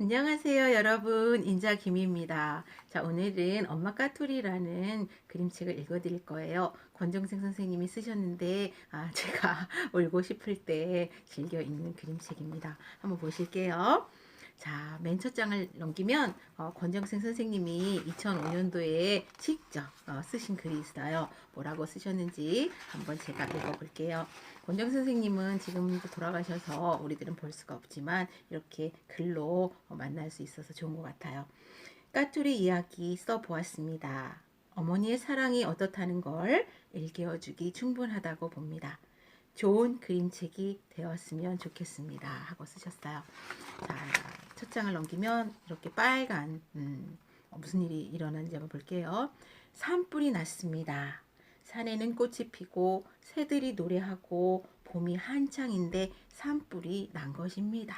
안녕하세요, 여러분. 인자 김입니다. 자, 오늘은 엄마 까투리라는 그림책을 읽어 드릴 거예요. 권정생 선생님이 쓰셨는데, 아, 제가 울고 싶을 때 즐겨 읽는 그림책입니다. 한번 보실게요. 자, 맨 첫 장을 넘기면 어, 권정생 선생님이 2005년도에 직접 어, 쓰신 글이 있어요. 뭐라고 쓰셨는지 한번 제가 읽어볼게요. 권정 선생님은 지금 돌아가셔서 우리들은 볼 수가 없지만 이렇게 글로 어, 만날 수 있어서 좋은 것 같아요. 까투리 이야기 써보았습니다. 어머니의 사랑이 어떻다는 걸 일깨워주기 충분하다고 봅니다. 좋은 그림책이 되었으면 좋겠습니다. 하고 쓰셨어요. 자, 첫 장을 넘기면 이렇게 빨간 음, 어, 무슨 일이 일어났는지 한번 볼게요. 산불이 났습니다. 산에는 꽃이 피고 새들이 노래하고 봄이 한창인데 산불이 난 것입니다.